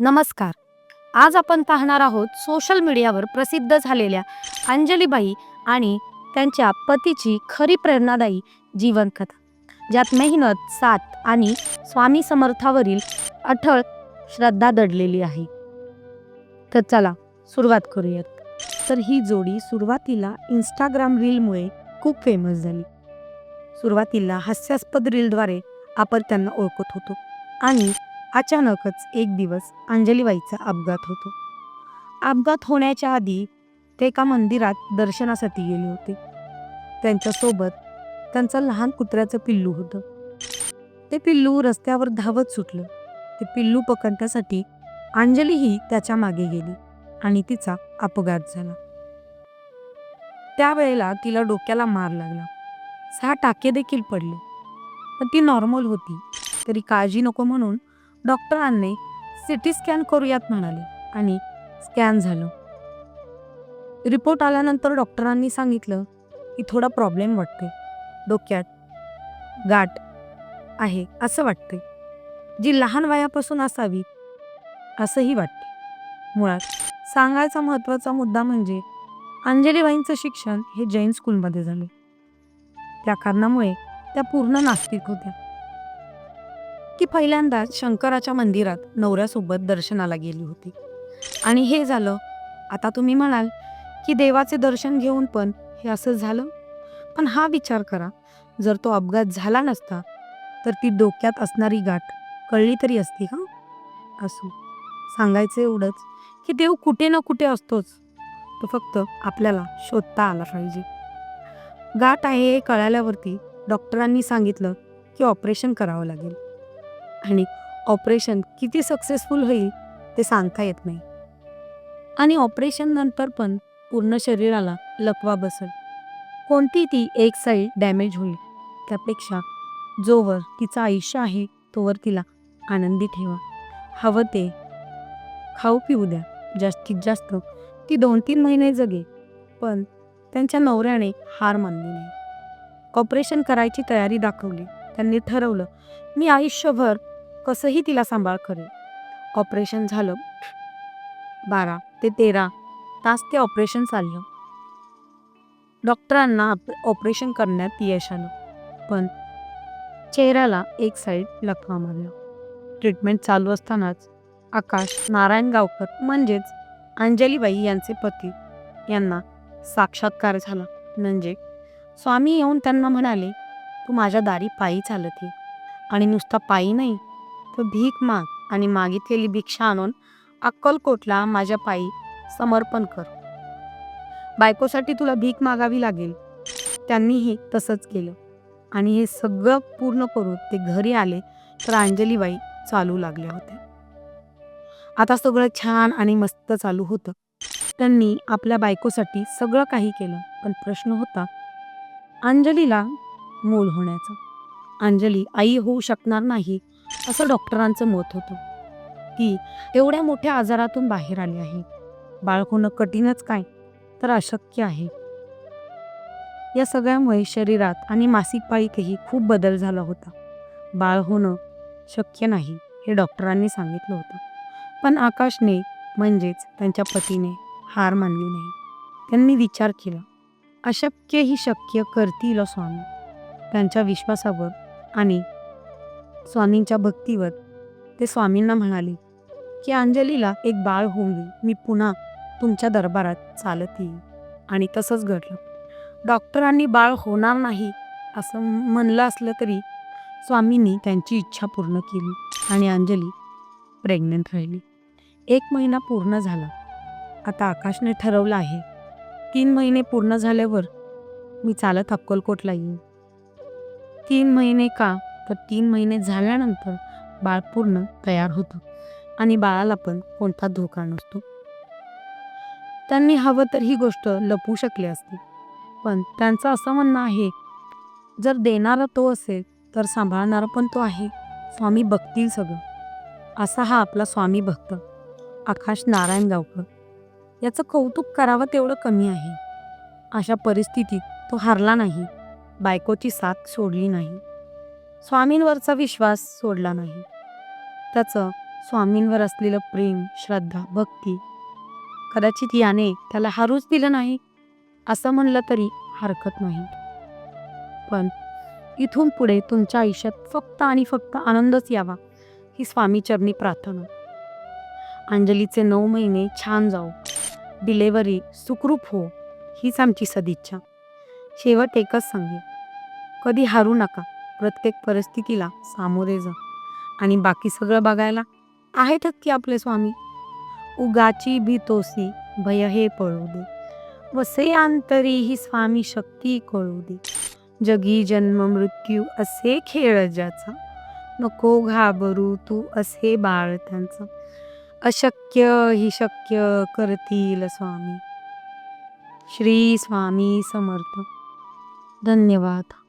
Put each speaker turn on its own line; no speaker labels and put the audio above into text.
नमस्कार. आज आपण पाहणार आहोत सोशल मीडियावर प्रसिद्ध झालेल्या अंजलीबाई आणि त्यांच्या पतीची खरी प्रेरणादायी जीवनकथा. ज्यात मेहनत साथ आणि स्वामी समर्थावरील अठळ श्रद्धा दडलेली आहे. तर चला सुरुवात करूयात. तर ही जोडी सुरुवातीला इंस्टाग्राम रीलमुळे खूप फेमस झाली. सुरुवातीला हास्यास्पद रीलद्वारे आपण त्यांना ओळखत होतो. आणि अचानकच एक दिवस अंजलीबाईचा अपघात होतो. अपघात होण्याच्या आधी ते एका मंदिरात दर्शनासाठी गेले होते. त्यांच्यासोबत त्यांचं लहान कुत्र्याचं पिल्लू होतं. ते पिल्लू रस्त्यावर धावत सुटलं. ते पिल्लू पकडण्यासाठी अंजलीही त्याच्यामागे गेली आणि तिचा अपघात झाला. त्यावेळेला तिला डोक्याला मार लागला. सहा टाके देखील पडले. पण ती नॉर्मल होती. तरी काळजी नको म्हणून डॉक्टरांनी सिटी स्कॅन करूयात म्हणाले आणि स्कॅन झालं. रिपोर्ट आल्यानंतर डॉक्टरांनी सांगितलं की थोडा प्रॉब्लेम वाटते डोक्यात गाठ आहे असं वाटते जी लहान वयापासून असावी असंही वाटते मुळात सांगायचा महत्त्वाचा मुद्दा म्हणजे अंजलीबाईंचं शिक्षण हे जैन स्कूलमध्ये झाले. त्या कारणामुळे त्या पूर्ण नास्तिक होत्या. ती पहिल्यांदाच शंकराच्या मंदिरात नवऱ्यासोबत दर्शनाला गेली होती. आणि हे झालं आता तुम्ही म्हणाल की देवाचे दर्शन घेऊन पण हे असं झालं? पण हा विचार करा जर तो अपघात झाला नसता तर ती डोक्यात असणारी गाठ कळली तरी असती का? असो सांगायचं एवढंच की देव कुठे ना कुठे असतोच. तो फक्त आपल्याला शोधता आला पाहिजे. गाठ आहे हे कळाल्यावरती डॉक्टरांनी सांगितलं की ऑपरेशन करावं लागेल. आणि ऑपरेशन किती सक्सेसफुल होईल ते सांगता येत नाही. आणि ऑपरेशन नंतर पण पूर्ण शरीराला लकवा बसेल. कोणती ती एक साईड डॅमेज होईल त्यापेक्षा जोवर तिचं आयुष्य आहे तोवर तिला आनंदी ठेवा. हवं ते खाऊ पिऊ द्या जास्तीत जास्त ती दोन तीन महिने जगे पण त्यांच्या नवऱ्याने हार मानली नाही. ऑपरेशन करायची तयारी दाखवली त्यांनी ठरवलं मी आयुष्यभर कसंही तिला सांभाळ करेल ऑपरेशन झालं. बारा ते तेरा तास ते ऑपरेशन चाललं. डॉक्टरांना ऑपरेशन करण्यात यश आलं. पण चेहऱ्याला एक साईड लकवा मारलं. ट्रीटमेंट चालू असतानाच आकाश नारायण गावकर म्हणजेच अंजलीबाई यांचे पती यांना साक्षात्कार झाला. म्हणजे स्वामी येऊन त्यांना म्हणाले तू माझ्या दारी पायी चालत आहे आणि नुसता पायी नाही तर भीक माग आणि मागितलेली भिक्षा आणून अक्कलकोटला माझ्या पायी समर्पण कर. बायकोसाठी तुला भीक मागावी लागेल. त्यांनीही तसंच केलं. आणि हे सगळं पूर्ण करून ते घरी आले तर अंजलीबाई चालू लागल्या होत्या. आता सगळं छान आणि मस्त चालू होतं. त्यांनी आपल्या बायकोसाठी सगळं काही केलं पण प्रश्न होता अंजलीला मूल होण्याचा. अंजली आई होऊ शकणार नाही असं डॉक्टरांचं मत होतं ती एवढ्या मोठ्या आजारातून बाहेर आली आहे. बाळ होणं कठीणच काय तर अशक्य आहे. या सगळ्यामुळे शरीरात आणि मासिक पाळीतही खूप बदल झाला होता. बाळ होणं शक्य नाही हे डॉक्टरांनी सांगितलं होतं. पण आकाशने म्हणजेच त्यांच्या पतीने हार मानली नाही. त्यांनी विचार केला अशक्य ही शक्य करतील हो स्वामी. त्यांच्या विश्वासावर आणि स्वामींच्या भक्तीवर. ते स्वामींना म्हणाले की अंजलीला एक बाळ होऊन मी पुन्हा तुमच्या दरबारात चालत येईल आणि तसंच घडलं. डॉक्टरांनी बाळ होणार नाही असं म्हणलं असलं तरी स्वामींनी त्यांची इच्छा पूर्ण केली आणि अंजली प्रेग्नंट राहिली. एक महिना पूर्ण झाला. आता आकाशने ठरवलं आहे. तीन महिने पूर्ण झाल्यावर मी चालत अक्कलकोटला येईन. तीन महिने का तर तीन महिने झाल्यानंतर बाळ पूर्ण तयार होतं आणि बाळाला पण कोणता धोका नसतो. त्यांनी हवं तर ही गोष्ट लपवू शकली असती पण त्यांचं असं म्हणणं आहे जर देणारा तो असेल तर सांभाळणारा पण तो आहे स्वामी बघतील सगळं. असा हा आपला स्वामी भक्त आकाश नारायण गावकर. याचं कौतुक करावं तेवढं कमी आहे. अशा परिस्थितीत तो हारला नाही बायकोची साथ सोडली नाही. स्वामींवरचा विश्वास सोडला नाही. त्याचं स्वामींवर असलेलं प्रेम श्रद्धा भक्ती कदाचित याने त्याला हारूच दिलं नाही असं म्हणलं तरी हरकत नाही. पण इथून पुढे तुमच्या आयुष्यात फक्त आणि फक्त आनंदच यावा ही स्वामी चरणी प्रार्थना. अंजलीचे नऊ महिने छान जाऊ डिलेवरी सुखरूप हो हीच आमची सदिच्छा. शेवट एकच सांगेन. कधी हारू नका. प्रत्येक परिस्थितीला सामोरे जा. आणि बाकी सगळं बघायला आहे की आपले स्वामी. उगाची भीतोसी भय हे पळू दे. वसे अंतरी ही स्वामी शक्ती कळू दे. जगी जन्म मृत्यू असे खेळ ज्याचा. नको घाबरू तू असे बाळ त्यांचा. अशक्य ही शक्य करतील स्वामी. श्री स्वामी समर्थ. धन्यवाद.